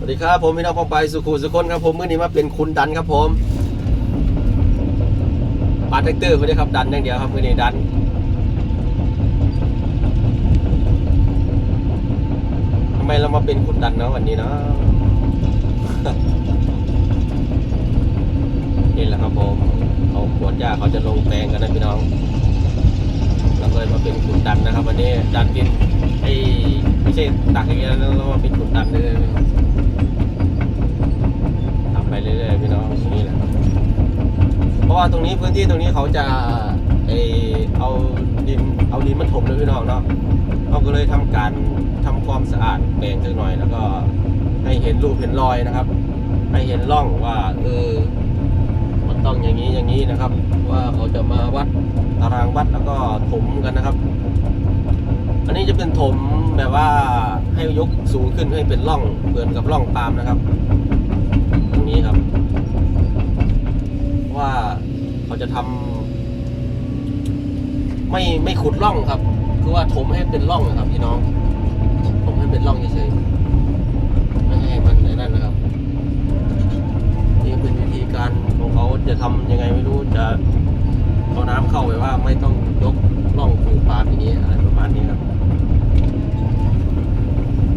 สวัสดีครับผมพี่น้องพองไปสุขุสุคนครับผมมื่อนี้มาเป็นคุณดันครับผมปาแท็กเตอร์ไม่ได้ครับดันอย่างเดียวครับมื่อนี้ดันทำไมเรามาเป็นคุณดันเนาะวันนี้เนาะนี่แหละครับผมเขาขวดหญ้าเขาจะลงแปลงกันนะพี่น้องเราก็เลยมาเป็นคุณดันนะครับวันนี้ดันดินไอ้ไม่ใช่ตักอย่างเงี้ยแล้วเรามาเป็นคุณดันเลย ว่าตรงนี้พื้นที่ตรงนี้เขาจะเออเอาดินเอาดินมาถมเลยพี่น้องเนาะเขาก็เลยทำการทำความสะอาดแปลงสักหน่อย แล้วก็ให้เห็นรูปเห็นรอยนะครับ ให้เห็นร่องว่าเออมันต้องอย่างนี้อย่างนี้นะครับ ว่าเขาจะมาวัดตารางวัดแล้วก็ถมกันนะครับ อันนี้จะเป็นถมแบบว่าให้ยกสูงขึ้นให้เป็นร่องเหมือนกับร่องปาล์มนะครับ ตรงนี้ครับ ว่า จะทำไม่ไม่ขุดร่องครับ คือว่าถมให้เป็นร่องนะครับพี่น้องถมให้เป็นร่องเฉยๆไม่ให้มันไอ้นั่นนะครับนี่เป็นวิธีการของเขาจะทำยังไงไม่รู้จะเอาน้ำเข้าไปว่าไม่ต้องยกร่องปูปลาอย่างนี้อะไรประมาณนี้ครับ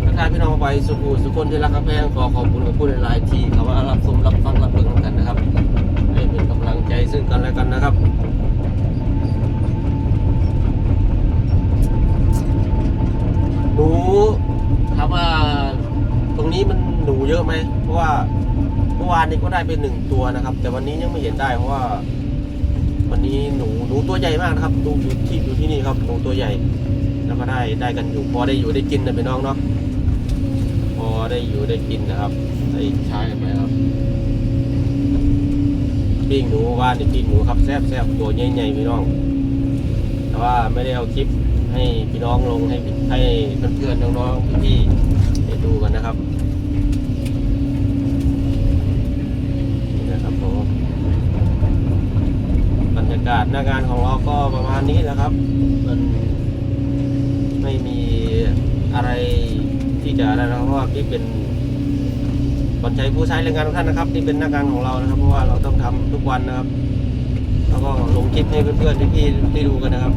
ทักทายพี่น้องไปสุขุสุคนที่รักกระแพงขอขอบคุณกับผู้หลายๆที่เขามารับชมรับฟังรับเบิ่งกันนะครับำลังใจซึ่งกันและกันนะครับหนูถามว่าตรงนี้มันหนูเยอะไหมเพราะว่าเมื่อวานนี้ก็ได้เป็นหนึ่งตัวนะครับ แต่วันนี้ยังไม่เห็นได้เพราะว่า วันนี้หนูหนูตัวใหญ่มากนะครับดูอยู่ที่อยู่ที่นี่ครับหนูตัวใหญ่ แล้วก็ได้ได้กันอยู่พอได้อยู่ได้กินนะพี่น้องเนาะพอได้อยู่ได้กินนะครับได้ใช้กันไปครับ ปิ้งหนูว่านี่ปิ้งหนูครับแซ่บแซ่บตัวใหญ่ๆพี่น้อง แต่ว่าไม่ได้เอาคลิปให้พี่น้องลงให้ให้เพื่อนๆน้องๆพี่ๆได้ดูกันนะครับนี่นะครับผมบรรยากาศหน้างานของเราก็ประมาณนี้นะครับ มันไม่มีอะไรที่จะอะไรนะเพราะว่าพี่เป็น คนใช้ผู้ใช้แรงงานทุกท่านนะครับนี่เป็นหน้างานของเรานะครับ เพราะว่าเราต้องทำทุกวันนะครับ แล้วก็ลงคลิปให้เพื่อนๆพี่ๆได้ดูกันนะครับ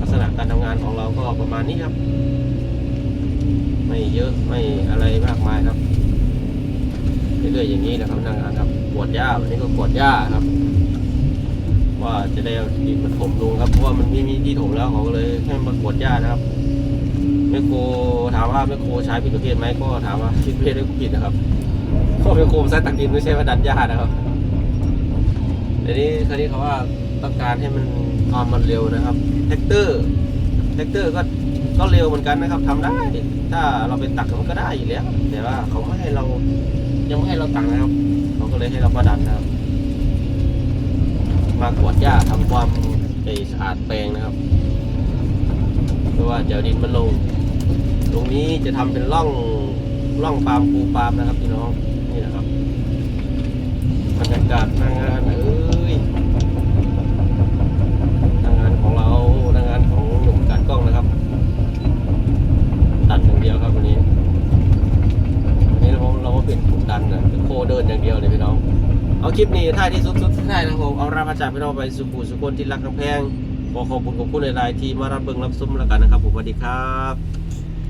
ลักษณะการทำงานของเราก็ประมาณนี้ครับ ไม่เยอะไม่อะไรมากมายครับเรื่อยๆอย่างนี้นะครับหน้างานครับกวดหญ้าวันนี้ก็กวดหญ้าครับ ว่าจะได้เอาดินมาถมลงครับเพราะว่ามันไม่มีที่ถมแล้วเขาก็เลยให้มากวดหญ้านะครับ แมคโครถามว่าแมคโครใช้ผิดประเภทไหมก็ถามว่าผิดประเภทหรือผิดนะครับเพราะแมคโครใช้ตักดินไม่ใช่ว่าดันหญ้านะครับทีนี้คราวนี้เขาว่าต้องการให้มันความมันเร็วนะครับแท็กเตอร์แท็กเตอร์ก็ก็เร็วเหมือนกันนะครับทำได้ ถ้าเราไปตักมันก็ได้อยู่แล้วแต่ว่าเขาไม่ให้เรายังไม่ให้เราตักนะครับเขาก็เลยให้เรามาดันนะครับ มากวดหญ้าทำความสะอาดแปลงนะครับ เพราะว่าเดี๋ยวดินมันลง ตรงนี้จะทำเป็นร่องร่องปาล์มปูปาล์มนะครับพี่น้องนี่นะครับบรรยากาศหน้างานเอ้ยหน้างานของเราหน้างานของหนุ่มการกล้องนะครับดันอย่างเดียวครับวันนี้วันนี้เราเราก็เป็นดันนะเป็นโคเดินอย่างเดียวเลยพี่น้องเอาคลิปนี้ท้าที่สุดสุดท้ายนะครับผมเอาราพจากพี่น้องไปสุขุสุคนที่รักกำแพง ขอขอบคุณขอบคุณหลาย ๆ ที่มารับเบิ่งรับซุ้มแล้วกันนะครับผมสวัสดีครับ